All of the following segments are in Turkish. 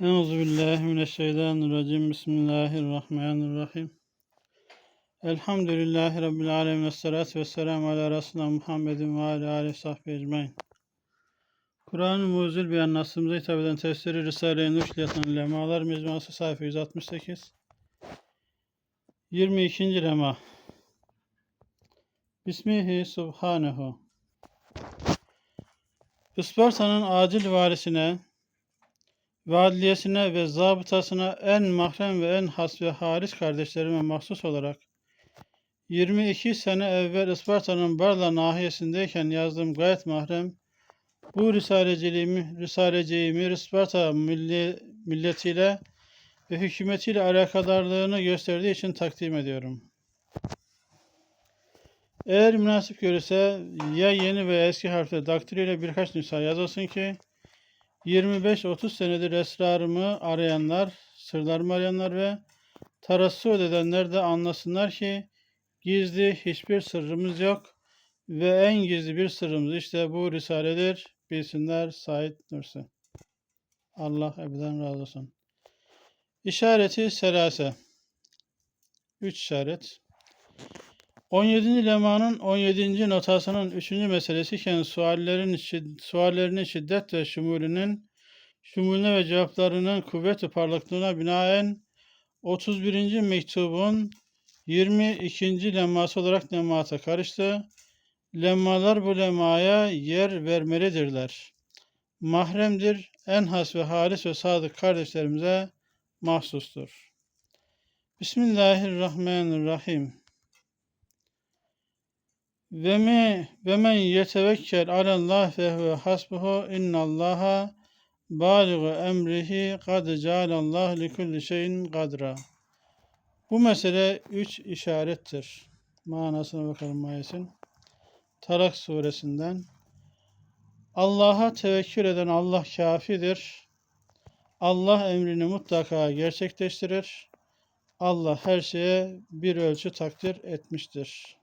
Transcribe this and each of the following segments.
Euzu billahi mineşşeytanirracim. Bismillahirrahmanirrahim. Elhamdülillahi rabbil alamin. Essalatu vesselamu ala resulina Muhammedin ve ala alihi sahbihi ecmaîn. Kur'an-ı Mucizül Beyan Nasrımıza hitap eden tefsiri Risale-i Nur Şiliyatın Lemalar Mecmuası sayfa 168. 22. lema. Bismihi Subhanehu. Isparta'nın acil varisine, ve adliyesine ve zabıtasına en mahrem ve en has ve haris kardeşlerime mahsus olarak 22 sene evvel Isparta'nın Barla nahiyesindeyken yazdığım gayet mahrem bu risaleciliğimi, risaleciğimi Isparta milli, milletiyle ve hükümetiyle alakadarlığını gösterdiği için takdim ediyorum. Eğer münasip görürse ya yeni veya eski harfle daktiliyle birkaç nüsha yazılsın ki 25-30 senedir esrarımı arayanlar, sırlarımı arayanlar ve tarassut edenler de anlasınlar ki gizli hiçbir sırrımız yok ve en gizli bir sırrımız işte bu risaledir. Bilsinler Said Nursi. Allah ebeden razı olsun. İşareti selase. Üç işaret. 17. lemanın 17. notasının 3. meselesi iken suallerin suallerinin şiddet ve şumulünün şumulüne ve cevaplarının kuvvet ve parlaklığına binaen 31. mektubun 22. lemması olarak lemata karıştı. Lemmalar bu lemaya yer vermelidirler. Mahremdir, en has ve halis ve sadık kardeşlerimize mahsustur. Bismillahirrahmanirrahim. Ve mi ve men yetevekkel alallah ve huve hasbuhu innallaha baligu emrihi kad cealallahu li kulli şeyin kadra. Bu mesele üç işarettir. Manasına bakalım ayetin. Tarak suresinden. Allah'a tevekkül eden Allah kafidir. Allah emrini mutlaka gerçekleştirir. Allah her şeye bir ölçü takdir etmiştir.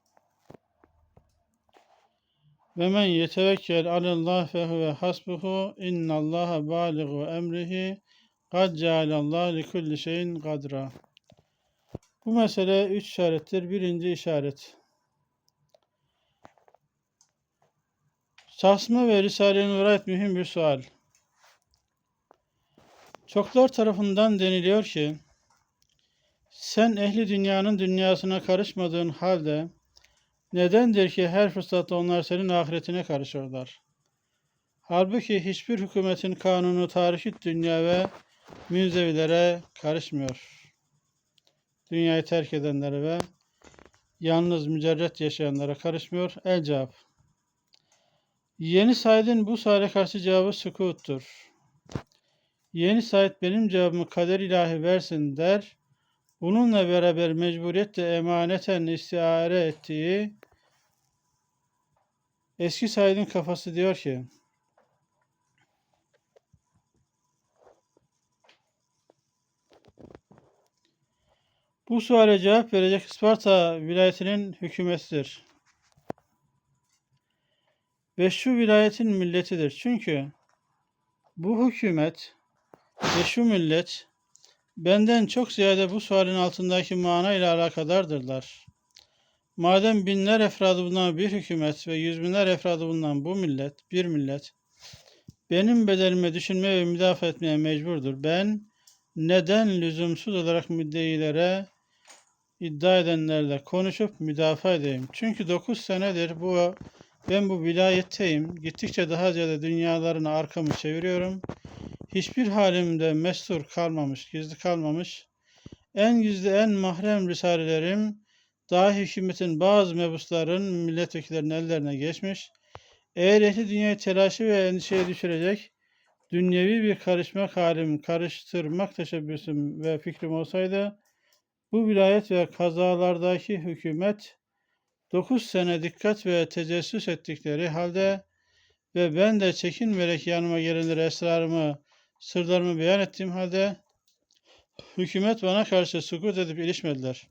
Ve men yetevekkel alallah fe huve hasbuhu innallaha baligu emrihi kad cealallahu li kulli şeyin kadra. Bu mesele üç işarettir. Birinci işaret. Şahsıma ve Risale-i Nur'a ait mühim bir sual. Çoklar tarafından deniliyor ki, sen ehli dünyanın dünyasına karışmadığın halde Nedendir ki her fırsatta onlar senin ahiretine karışırlar? Halbuki hiçbir hükümetin kanunu tarihi dünya ve münzevilere karışmıyor. Dünyayı terk edenlere ve yalnız mücerret yaşayanlara karışmıyor. El cevap. Yeni Said'in bu suale karşı cevabı sükuttur. Yeni Said benim cevabımı kader ilahi versin der. Bununla beraber mecburiyetle emaneten istiare ettiği Eski Said'in kafası diyor ki Bu suale cevap verecek Isparta vilayetinin hükümetidir. Ve şu vilayetin milletidir. Çünkü bu hükümet ve şu millet benden çok ziyade bu sualin altındaki mana ile alakadardırlar. Madem binler efradı bulunan bir hükümet ve yüz binler efradı bulunan bu millet, bir millet, benim bedelime düşünmeye ve müdafaa etmeye mecburdur. Ben neden lüzumsuz olarak müddeilere, iddia edenlerle konuşup müdafaa edeyim? Çünkü dokuz senedir bu ben bu vilayetteyim. Gittikçe daha ziyade dünyalarını arkamı çeviriyorum. Hiçbir halimde mestur kalmamış, gizli kalmamış. En gizli, en mahrem risalelerim daha hükümetin bazı mebusların milletvekillerinin ellerine geçmiş. Eğer ehli dünyayı telaşı ve endişeye düşürecek dünyevi bir karışma halim, karıştırmak teşebbüsüm ve fikrim olsaydı bu vilayet ve kazalardaki hükümet 9 sene dikkat ve tecessüs ettikleri halde ve ben de çekinmeyerek yanıma gelenlere esrarımı, sırlarımı beyan ettiğim halde hükümet bana karşı sukut edip ilişmediler.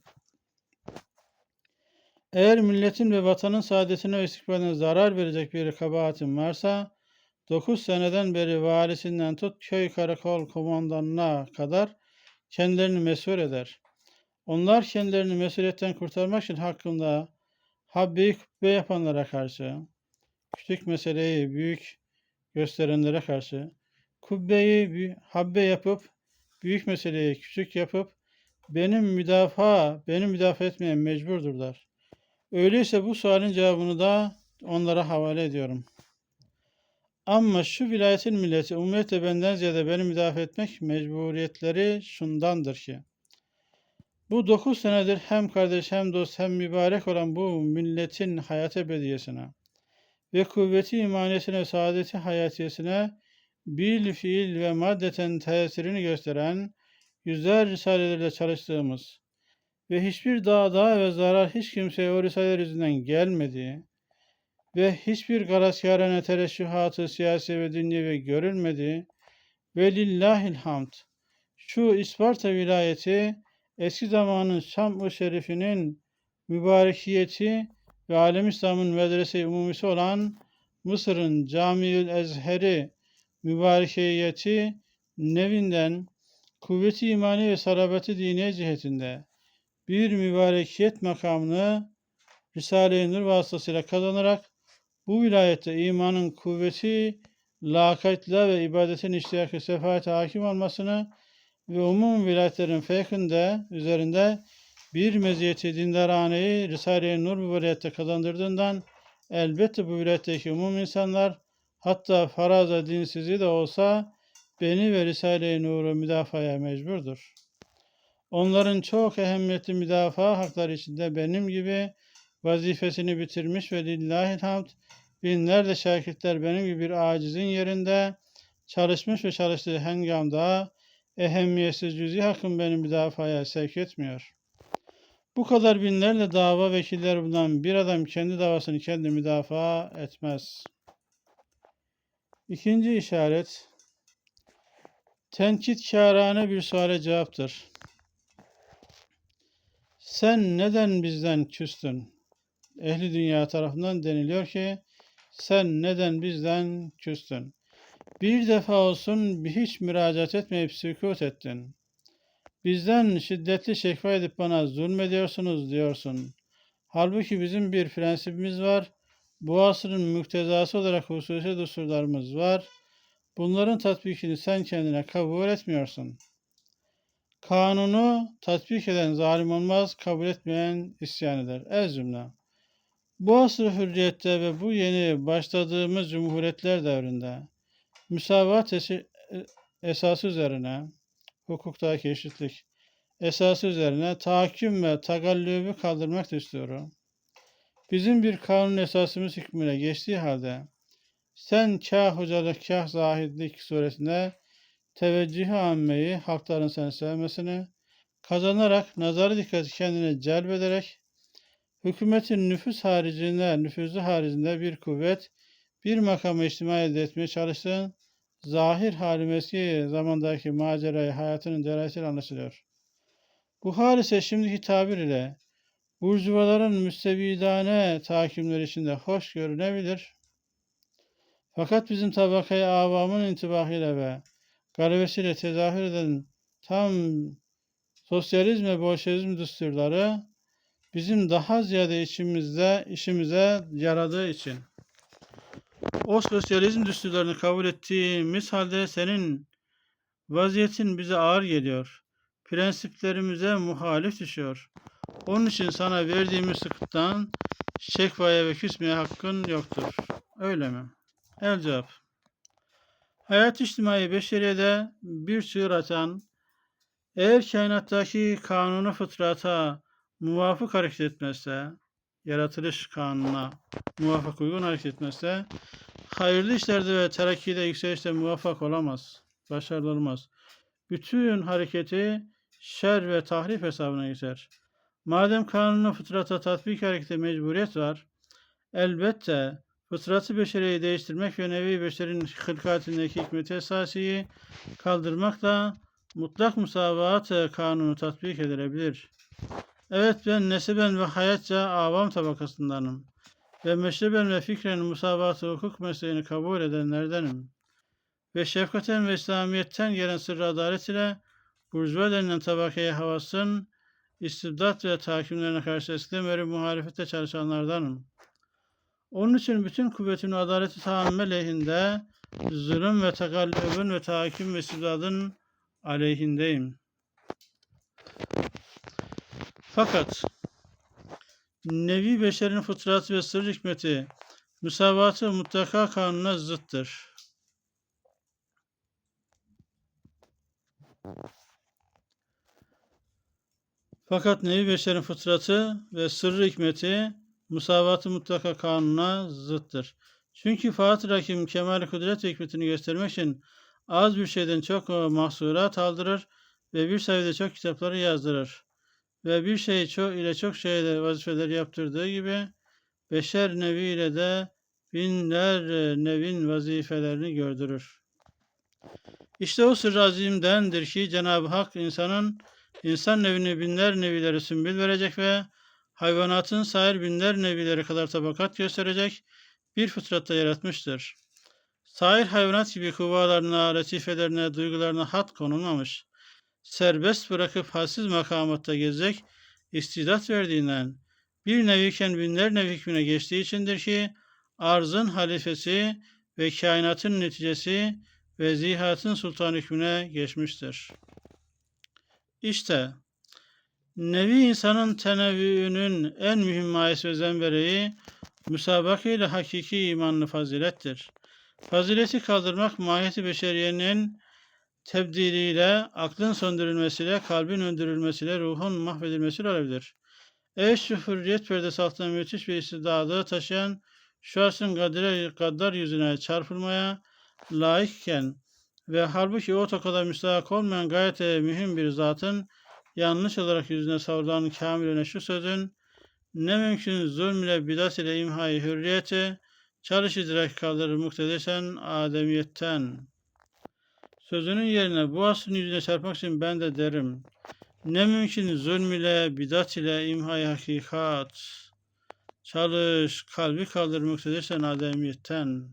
Eğer milletin ve vatanın saadetine ve istikbaline zarar verecek bir kabahatim varsa, 9 seneden beri valisinden tut köy karakol komandanına kadar kendilerini mesul eder. Onlar kendilerini mesuliyetten kurtarmak için hakkında habbeyi kubbe yapanlara karşı, küçük meseleyi büyük gösterenlere karşı, kubbeyi habbe yapıp, büyük meseleyi küçük yapıp, benim müdafaa, benim müdafaa etmeye mecburdurlar. Öyleyse bu sualin cevabını da onlara havale ediyorum. Ama şu vilayetin milleti umumiyetle benden ziyade beni müdafaa etmek mecburiyetleri şundandır ki, bu dokuz senedir hem kardeş hem dost hem mübarek olan bu milletin hayat ebediyesine ve kuvveti imaniyesine, saadeti hayatiyesine bil fiil ve maddeten tesirini gösteren yüzler risalelerle çalıştığımız ve hiçbir dağda ve zarar hiç kimseye o risaleler yüzünden gelmediği ve hiçbir garaskârane tereşühatı siyasi ve dünyevi görülmediği ve lillahil hamd. Şu İsparta vilayeti eski zamanın Şam-ı Şerifinin mübarekiyeti ve alem İslam'ın medrese umumisi olan Mısır'ın Camiül Ezheri mübarekiyeti nevinden kuvveti imani ve sarabeti diniye cihetinde bir mübarekiyet makamını Risale-i Nur vasıtasıyla kazanarak bu vilayette imanın kuvveti, lakaytla ve ibadetin iştiyakı sefaate hakim olmasını ve umum vilayetlerin fevkinde üzerinde bir meziyeti dindaraneyi Risale-i Nur vilayette kazandırdığından elbette bu vilayetteki umum insanlar hatta faraza dinsizi de olsa beni ve Risale-i Nur'u müdafaya mecburdur. Onların çok ehemmiyetli müdafaa hakları içinde benim gibi vazifesini bitirmiş ve lillahil hamd binlerce şakirtler benim gibi bir acizin yerinde çalışmış ve çalıştığı hengamda ehemmiyetsiz cüzi hakkım beni müdafaya sevk etmiyor. Bu kadar binlerle dava vekilleri bulunan bir adam kendi davasını kendi müdafaa etmez. İkinci işaret, tenkitkârane bir suale cevaptır. Sen neden bizden küstün? Ehli dünya tarafından deniliyor ki, sen neden bizden küstün? Bir defa olsun hiç müracaat etmeyip sükut ettin. Bizden şiddetli şekva edip bana zulmediyorsunuz diyorsun. Halbuki bizim bir prensibimiz var. Bu asrın müktezası olarak hususi düsturlarımız var. Bunların tatbikini sen kendine kabul etmiyorsun. Kanunu tatbik eden zalim olmaz, kabul etmeyen isyan eder. Ez cümle. Bu asr hürriyette ve bu yeni başladığımız cumhuriyetler devrinde müsavat esası üzerine hukuktaki eşitlik esası üzerine tahakküm ve tagallübü kaldırmak istiyorum. Bizim bir kanun esasımız hükmüne geçtiği halde sen kah hocalık kah zahidlik suresinde teveccüh ammeyi halkların seni sevmesini kazanarak nazarı dikkati kendine celbederek hükümetin nüfus haricinde, nüfuzu haricinde bir kuvvet, bir makamı içtima elde etmeye çalıştığın zahir halim eski zamandaki macerayı hayatının derayetiyle anlaşılıyor. Bu hal ise şimdiki tabir ile burjuvaların müstevidane tahkimleri içinde hoş görünebilir. Fakat bizim tabakayı avamın intibahıyla ve galebesiyle tezahür eden tam sosyalizm ve bolşevizm düsturları bizim daha ziyade içimizde işimize yaradığı için o sosyalizm düsturlarını kabul ettiğimiz halde senin vaziyetin bize ağır geliyor. Prensiplerimize muhalif düşüyor. Onun için sana verdiğimiz sıkıntıdan şekvaya ve küsmeye hakkın yoktur. Öyle mi? El cevap. Hayat içtimai beşeriyede bir sür atan, eğer kainattaki kanunu fıtrata muvafık hareket etmezse, yaratılış kanununa muvafık uygun hareket etmezse, hayırlı işlerde ve terakkide yükselişte muvaffak olamaz, başarılı olmaz. Bütün hareketi şer ve tahrif hesabına geçer. Madem kanunu fıtrata tatbik harekete mecburiyet var, elbette fıtratı beşeriyi değiştirmek ve nevi beşerin hılkatindeki hikmet-i esasiyi kaldırmakla mutlak musavat kanunu tatbik edilebilir. Evet ben nesiben ve hayatça avam tabakasındanım. ve meşreben ve fikren musabatı hukuk mesleğini kabul edenlerdenim. Ve şefkaten ve İslamiyet'ten gelen sırrı adalet ile burjuva denilen tabakaya havasın, istibdat ve tahkimlerine karşı eskiden beri muhalefette çalışanlardanım. Onun için bütün kuvvetimi adaleti tahammül lehinde, zulüm ve tekallübün ve tahakküm ve istibdadın aleyhindeyim. Fakat nevi beşerin fıtratı ve sır hikmeti müsavatı mutlaka kanuna zıttır. Fakat nevi beşerin fıtratı ve sırrı hikmeti musavatı mutlaka kanuna zıttır. Çünkü Fatih Hakim kemal kudret ve hikmetini göstermek için az bir şeyden çok mahsurat aldırır ve bir sayıda çok kitapları yazdırır. Ve bir şey çok ile çok şeyde vazifeler yaptırdığı gibi beşer nevi ile de binler nevin vazifelerini gördürür. İşte o sır azimdendir ki Cenab-ı Hak insanın insan nevini binler nevileri sümbül verecek ve hayvanatın sair binler nevileri kadar tabakat gösterecek bir fıtratta yaratmıştır. Sair hayvanat gibi kuvalarına, latifelerine, duygularına hat konulmamış. Serbest bırakıp hassiz makamatta gezecek istidat verdiğinden bir neviyken binler nevi hükmüne geçtiği içindir ki arzın halifesi ve kainatın neticesi ve zihatın sultan hükmüne geçmiştir. İşte nevi insanın tenevvüünün en mühim mayesi ve zembereği müsabaka ile hakiki imanlı fazilettir. Fazileti kaldırmak mahiyeti beşeriyenin tebdiliyle, aklın söndürülmesiyle, kalbin öldürülmesiyle, ruhun mahvedilmesiyle olabilir. Evet şu hürriyet perdesi altında müthiş bir istidadı taşıyan şahsın kadere, gaddar yüzüne çarpılmaya layıkken ve halbuki o tokada müstahak olmayan gayet mühim bir zatın yanlış olarak yüzüne savrulan kamiline şu sözün ne mümkün zulm ile bidat ile imhayı hürriyeti çalış idrak kaldırır muktedesen ademiyetten. Sözünün yerine bu aslın yüzüne çarpmak için ben de derim. Ne mümkün zulm ile bidat ile imhayı hakikat. Çalış, kalbi kaldır muktedesen ademiyetten,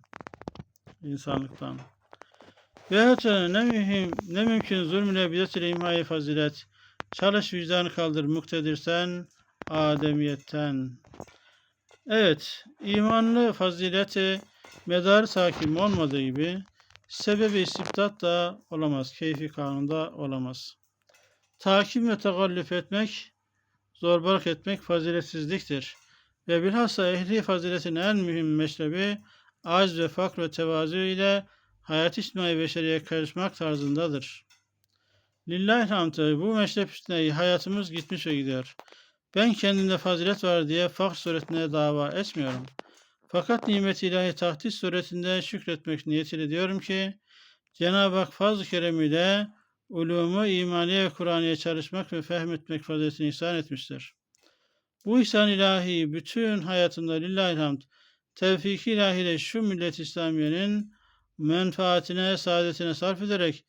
insanlıktan. Veyahut da ne mühim, ne mümkün zulm ile bidat ile imhayı fazilet. Çalış vicdanı kaldır muktedirsen ademiyetten. Evet, imanlı fazileti medar sakim olmadığı gibi sebebi istibdat da olamaz, keyfi kanunda olamaz. Takim ve tegallüf etmek, zorbalık etmek faziletsizliktir. Ve bilhassa ehli faziletin en mühim meşrebi az ve fakr ve tevazu ile hayat içtimai beşeriye karışmak tarzındadır. Lillahi hamdü bu meşrep üstüne hayatımız gitmiş ve gidiyor. Ben kendimde fazilet var diye fakr suretine dava etmiyorum. Fakat nimet ilahi tahdis suretinde şükretmek niyetiyle diyorum ki Cenab-ı Hak fazl-ı keremiyle ulumu, imaniye ve Kur'an'ya çalışmak ve fehmetmek faziletini ihsan etmiştir. Bu ihsan ilahi bütün hayatımda lillahi hamd tevfik ilahiyle şu millet İslamiye'nin menfaatine, saadetine sarf ederek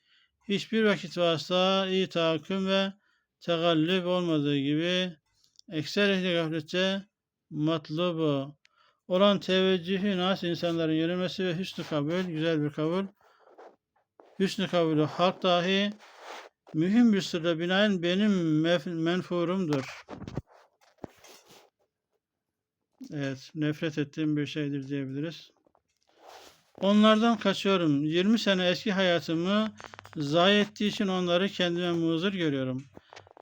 hiçbir vakit vasıta, iyi tahakküm ve tegallüp olmadığı gibi ekser ehli gafletçe matlubu olan teveccühü nas insanların yönelmesi ve hüsnü kabul, güzel bir kabul, hüsnü kabulü halk dahi mühim bir sırra binaen benim menfurumdur. Evet, nefret ettiğim bir şeydir diyebiliriz. Onlardan kaçıyorum. 20 sene eski hayatımı zayi ettiği için onları kendime muzır görüyorum.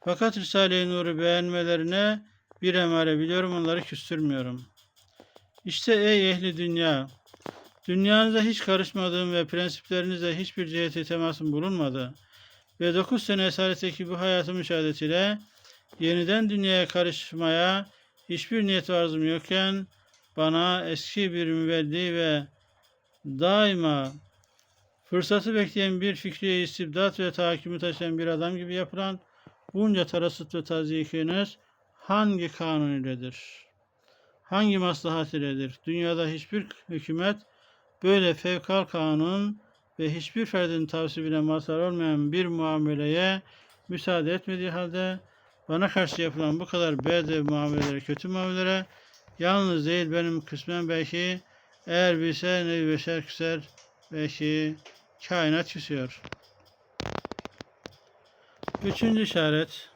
Fakat Risale-i Nur'u beğenmelerine bir emare biliyorum onları küstürmüyorum. İşte ey ehli dünya, dünyanıza hiç karışmadığım ve prensiplerinizle hiçbir ciheti temasım bulunmadı ve 9 sene esaretteki bu hayatım müşahedetiyle yeniden dünyaya karışmaya hiçbir niyet arzum yokken bana eski bir müvelli ve daima fırsatı bekleyen bir fikriye istibdat ve tahakkümü taşıyan bir adam gibi yapılan bunca tarasıt ve tazikiniz hangi kanun iledir? Hangi maslahat iledir? Dünyada hiçbir hükümet böyle fevkal kanun ve hiçbir ferdin tavsibine mazhar olmayan bir muameleye müsaade etmediği halde bana karşı yapılan bu kadar bed muamelelere, kötü muamelelere Yalnız değil benim kısmen belki eğer bilse ne beşer küser belki kainat küsüyor. Üçüncü işaret.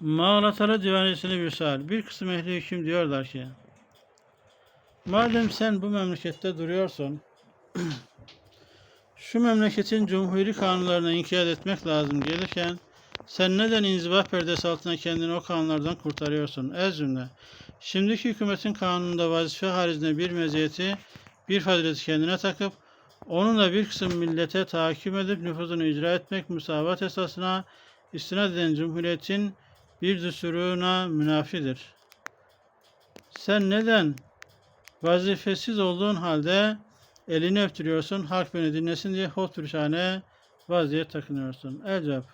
Mağlatalı divanesini bir sual. Bir kısım ehli hüküm diyorlar ki Madem sen bu memlekette duruyorsun şu memleketin cumhuri kanunlarını inkiyat etmek lazım gelirken sen neden inziva perdesi altına kendini o kanunlardan kurtarıyorsun? Ez cümle. Şimdiki hükümetin kanununda vazife haricinde bir meziyeti, bir fazileti kendine takıp onunla bir kısım millete takip edip nüfuzunu icra etmek musavat esasına istinad eden cumhuriyetin bir düsturuna münafidir. Sen neden vazifesiz olduğun halde elini öptürüyorsun, halk beni dinlesin diye hotruşane vaziyet takınıyorsun. El cevap.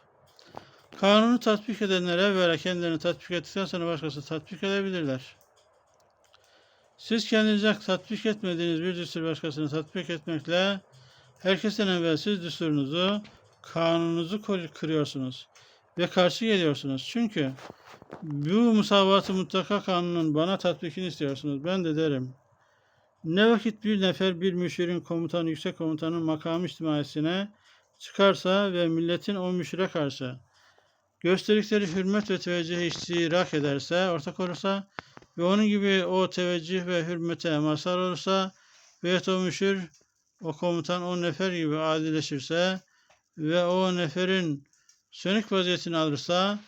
Kanunu tatbik edenler evvela kendilerini tatbik ettikten sonra başkası tatbik edebilirler. Siz kendinize tatbik etmediğiniz bir düstur başkasını tatbik etmekle herkesten evvel siz düsturunuzu, kanununuzu kırıyorsunuz ve karşı geliyorsunuz. Çünkü bu musavatı mutlaka kanunun bana tatbikini istiyorsunuz. Ben de derim. Ne vakit bir nefer bir müşirin komutan, yüksek komutanın makam içtimaisine çıkarsa ve milletin o müşire karşı gösterdikleri hürmet ve teveccühe iştirak ederse, ortak olursa ve onun gibi o teveccüh ve hürmete mazhar olursa ve o müşir, o komutan o nefer gibi adileşirse ve o neferin sönük vaziyetini alırsa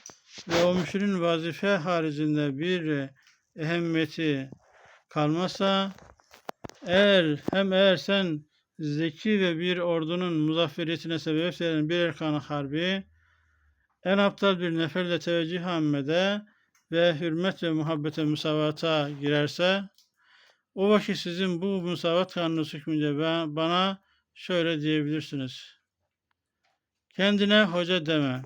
ve o müşirin vazife haricinde bir ehemmiyeti kalmazsa eğer hem eğer sen zeki ve bir ordunun muzafferiyetine sebep veren bir erkan harbi en aptal bir neferle teveccüh hammede ve hürmet ve muhabbete musavata girerse o vakit sizin bu musavat kanunu hükmünce ben, bana şöyle diyebilirsiniz. Kendine hoca deme.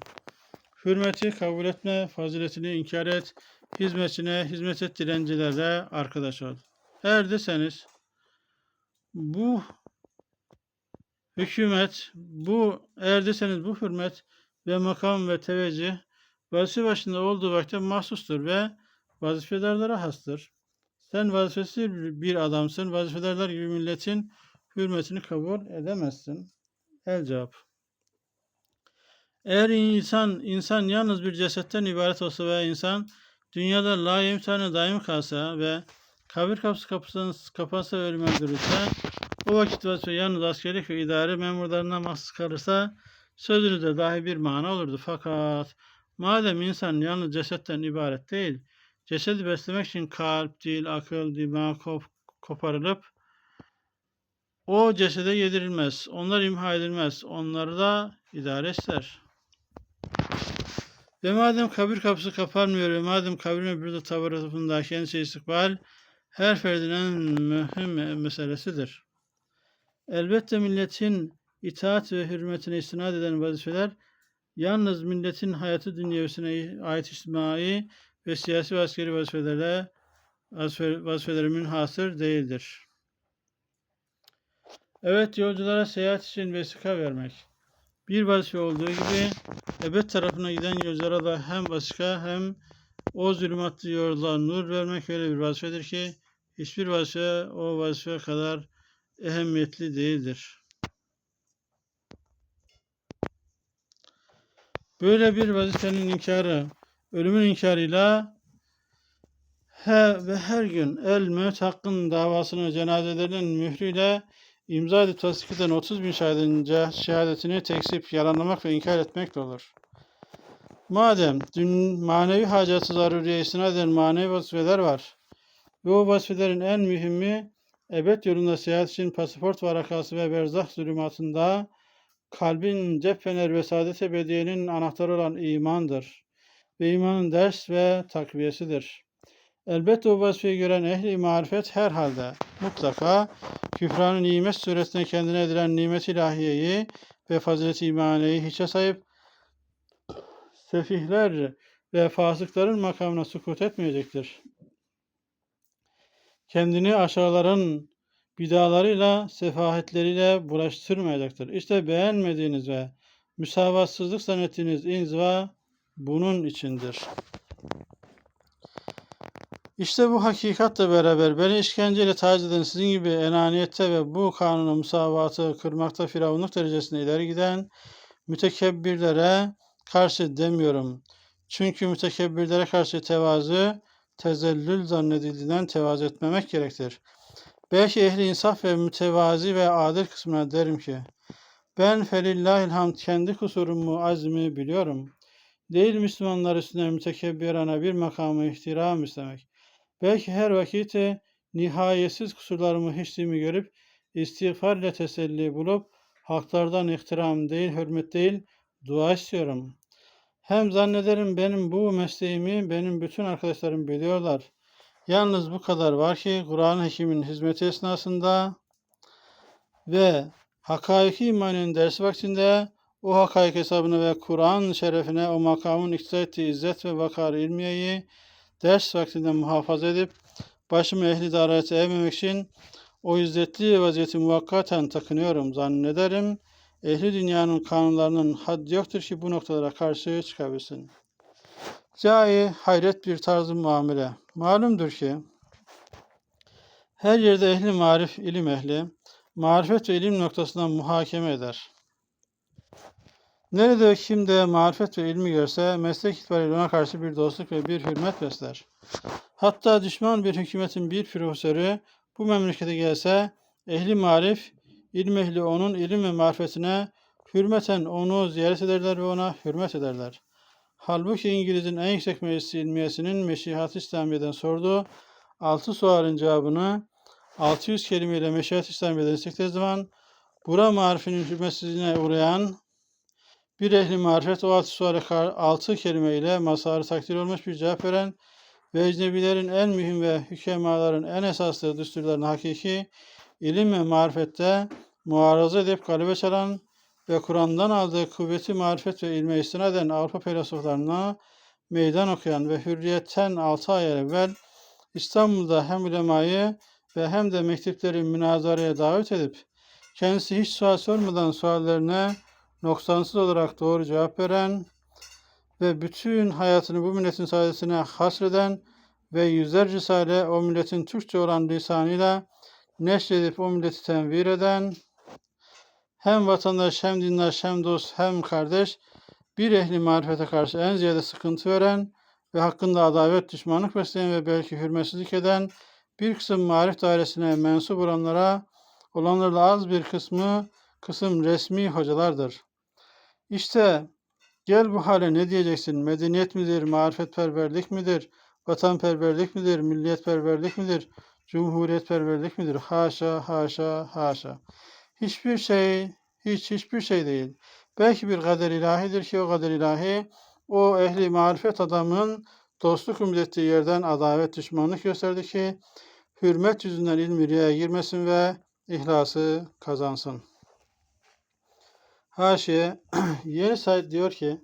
Hürmeti kabul etme, faziletini inkar et, hizmetine hizmet et dilencilerle arkadaş ol. Eğer deseniz bu hükümet, bu eğer deseniz bu hürmet ve makam ve teveccüh vazife başında olduğu vakte mahsustur ve vazifelerlere hastır. Sen vazifesiz bir adamsın. Vazifelerler gibi milletin hürmetini kabul edemezsin. El cevap. Eğer insan insan yalnız bir cesetten ibaret olsa ve insan dünyada la imtihanı daim kalsa ve kabir kapısı kapısının kapansa ve ölüm öldürülse o vakit vazife yalnız askerlik ve idare memurlarına mahsus kalırsa sözünüzde dahi bir mana olurdu. Fakat madem insan yalnız cesetten ibaret değil, cesedi beslemek için kalp, dil, akıl, dimağ kop koparılıp o cesede yedirilmez. Onlar imha edilmez. Onları da idare ister. Ve madem kabir kapısı kapanmıyor ve madem kabrin öbürü de tavır tarafında kendisi istikbal her ferdin en mühim meselesidir. Elbette milletin itaat ve hürmetine istinad eden vazifeler yalnız milletin hayatı dünyevisine ait içtimai ve siyasi ve askeri vazifelere vazifelere münhasır değildir. Evet yolculara seyahat için vesika vermek. Bir vazife olduğu gibi ebed tarafına giden yolculara da hem vasika hem o zulümatlı yolda nur vermek öyle bir vazifedir ki hiçbir vazife o vazife kadar ehemmiyetli değildir. Böyle bir vazifenin inkarı, ölümün inkarıyla he ve her gün el mevt hakkın davasını cenazelerinin mührüyle imza edip tasdik eden 30 bin şahidince şehadetini tekzip, yalanlamak ve inkar etmek de olur. Madem dün manevi hacatı zaruriye istinad eden manevi vazifeler var ve o vazifelerin en mühimi ebed yolunda seyahat için pasaport varakası ve berzah zulümatında kalbin cep ve saadet ebediyenin anahtarı olan imandır. Ve imanın ders ve takviyesidir. Elbette o vazifeyi gören ehli marifet herhalde mutlaka küfranı nimet suresine kendine edilen nimet ilahiyeyi ve fazilet-i imaneyi hiçe sayıp sefihler ve fasıkların makamına sukut etmeyecektir. Kendini aşağıların bidalarıyla, sefahetleriyle bulaştırmayacaktır. İşte beğenmediğiniz ve müsavatsızlık zannettiğiniz inziva bunun içindir. İşte bu hakikatle beraber beni işkenceyle taciz eden sizin gibi enaniyette ve bu kanunu musavatı kırmakta firavunluk derecesine ileri giden mütekebbirlere karşı demiyorum. Çünkü mütekebbirlere karşı tevazu, tezellül zannedildiğinden tevazu etmemek gerektir. Belki ehli insaf ve mütevazi ve adil kısmına derim ki, ben felillahil hamd kendi kusurumu, azmi biliyorum. Değil Müslümanlar üstüne mütekebbirane bir makamı ihtiram istemek. Belki her vakitte nihayetsiz kusurlarımı hiçliğimi görüp istiğfar ile teselli bulup haklardan ihtiram değil, hürmet değil, dua istiyorum. Hem zannederim benim bu mesleğimi benim bütün arkadaşlarım biliyorlar. Yalnız bu kadar var ki Kur'an Hekim'in hizmeti esnasında ve hakaiki imanın dersi vaktinde o hakaik hesabına ve Kur'an şerefine o makamın iktiza ettiği izzet ve vakar ilmiyeyi ders vaktinde muhafaza edip başımı ehli dairete eğmemek için o izzetli vaziyeti muvakkaten takınıyorum zannederim. Ehli dünyanın kanunlarının haddi yoktur ki bu noktalara karşı çıkabilsin. Cai hayret bir tarzı muamele. Malumdur ki her yerde ehli marif, ilim ehli, marifet ve ilim noktasından muhakeme eder. Nerede ve kimde marifet ve ilmi görse meslek itibariyle ona karşı bir dostluk ve bir hürmet besler. Hatta düşman bir hükümetin bir profesörü bu memlekete gelse ehli marif, ilim ehli onun ilim ve marifetine hürmeten onu ziyaret ederler ve ona hürmet ederler. Halbuki İngiliz'in en yüksek meclisi ilmiyesinin Meşihat İslamiye'den sorduğu altı sualin cevabını 600 kelimeyle Meşihat İslamiye'den istekleri zaman bura marifinin hürmetsizliğine uğrayan bir ehli marifet o altı suale altı kelimeyle masarı takdir olmuş bir cevap veren ve ecnebilerin en mühim ve hükemaların en esaslı düsturlarını hakiki ilim ve marifette muaraza edip kalbe çalan ve Kur'an'dan aldığı kuvveti marifet ve ilme istinaden Avrupa filozoflarına meydan okuyan ve hürriyetten 6 ay evvel İstanbul'da hem ulemayı ve hem de mektepleri münazaraya davet edip kendisi hiç sual sormadan suallerine noksansız olarak doğru cevap veren ve bütün hayatını bu milletin saadetine hasreden ve yüzlerce risale o milletin Türkçe olan lisanıyla neşredip o milleti tenvir eden hem vatandaş hem dindaş hem dost hem kardeş bir ehli marifete karşı en ziyade sıkıntı veren ve hakkında adavet düşmanlık besleyen ve belki hürmetsizlik eden bir kısım marif dairesine mensup olanlara olanlarla az bir kısmı kısım resmi hocalardır. İşte gel bu hale ne diyeceksin? Medeniyet midir, marifetperverlik midir, vatanperverlik midir, milliyetperverlik midir, cumhuriyetperverlik midir? Haşa, haşa, haşa. Hiçbir şey, hiç hiçbir şey değil. Belki bir kader ilahidir ki o kader ilahi o ehli marifet adamın dostluk ümit ettiği yerden adavet düşmanlık gösterdi ki hürmet yüzünden ilmi riyaya girmesin ve ihlası kazansın. Haşiye Yeni Said diyor ki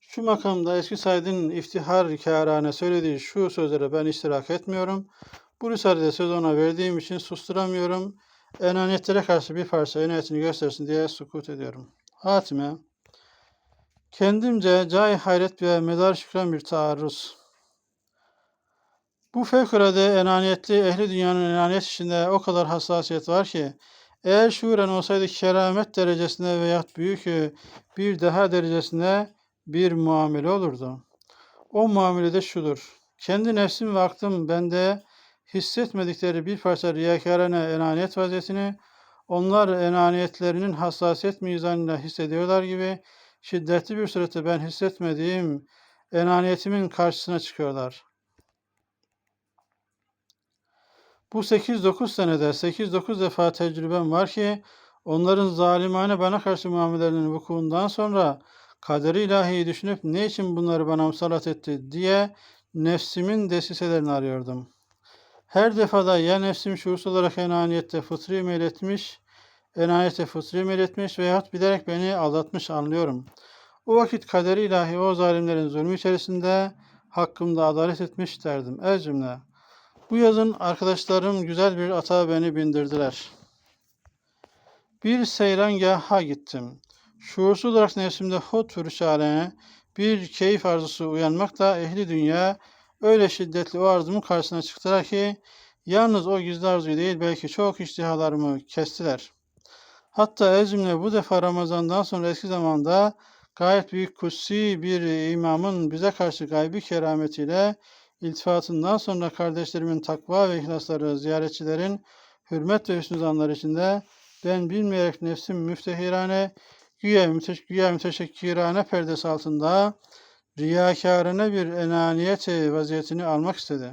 şu makamda eski Said'in iftihar kârane söylediği şu sözlere ben iştirak etmiyorum. Bu risalede söz ona verdiğim için susturamıyorum. Enaniyetlere karşı bir parça enayetini göstersin diye sukut ediyorum. Hatime Kendimce cay hayret ve medar şükran bir taarruz. Bu fevkalade enaniyetli ehli dünyanın enaniyet içinde o kadar hassasiyet var ki eğer şuuren olsaydı keramet derecesinde veya büyük bir daha derecesinde bir muamele olurdu. O muamele de şudur. Kendi nefsim ve aklım bende hissetmedikleri bir parça riyakarane enaniyet vaziyetini onlar enaniyetlerinin hassasiyet mizanıyla hissediyorlar gibi şiddetli bir surette ben hissetmediğim enaniyetimin karşısına çıkıyorlar. Bu 8-9 senede 8-9 defa tecrübem var ki onların zalimane bana karşı muamelerinin vukuundan sonra kaderi ilahiyi düşünüp ne için bunları bana musallat etti diye nefsimin desiselerini arıyordum. Her defada ya nefsim şuursuz olarak enaniyette fıtri meyletmiş, enayete fıtri meyletmiş veyahut bilerek beni aldatmış anlıyorum. O vakit kaderi ilahi o zalimlerin zulmü içerisinde hakkımda adalet etmiş derdim. Ez cümle. Bu yazın arkadaşlarım güzel bir ata beni bindirdiler. Bir seyrangaha gittim. Şuursuz olarak nefsimde hot fürüş haline bir keyif arzusu uyanmakla ehli dünya öyle şiddetli o arzumun karşısına çıktılar ki yalnız o gizli arzuyu değil belki çok iştihalarımı kestiler. Hatta ezimle bu defa Ramazan'dan sonra eski zamanda gayet büyük kutsi bir imamın bize karşı gaybi kerametiyle iltifatından sonra kardeşlerimin takva ve ihlasları, ziyaretçilerin hürmet ve hüsnü zanlar içinde ben bilmeyerek nefsim müftehirane, güya, müteş güya müteşekkirane perdesi altında riyakarına bir enaniyet vaziyetini almak istedi.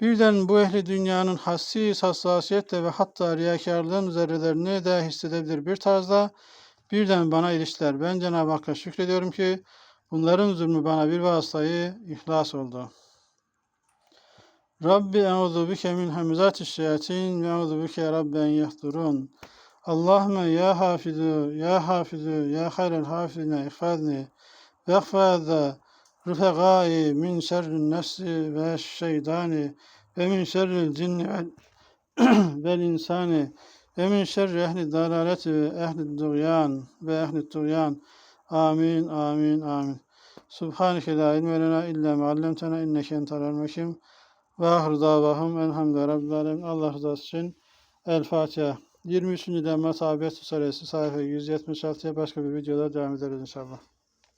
Birden bu ehli dünyanın hassiz hassasiyetle ve hatta riyakarlığın zerrelerini de hissedebilir bir tarzda birden bana iliştiler. Ben Cenab-ı Hakk'a şükrediyorum ki bunların zulmü bana bir vasıtayı ihlas oldu. Rabbi euzu bike min hemizati şeyatin ve euzu bike rabbi en yahdurun. Allahümme ya hafizu ya hafizu ya hayrel hafizine ihfazni ve ihfazda rüfegai min şerrin nefsi ve şeytani ve min şerril cinni vel, insani ve min şerri ehli dalaleti ve ehli duyan ve ehli tuğyan. Amin, amin, amin. Subhaneke la ilme lena illa ma allamtena inneke entel hakim. Ve ahir davahum elhamdülillahi rabbil. Allah rızası için El Fatiha. 23. Lemme Tabiyet Suresi sayfa 176'ya başka bir videoda devam ederiz inşallah.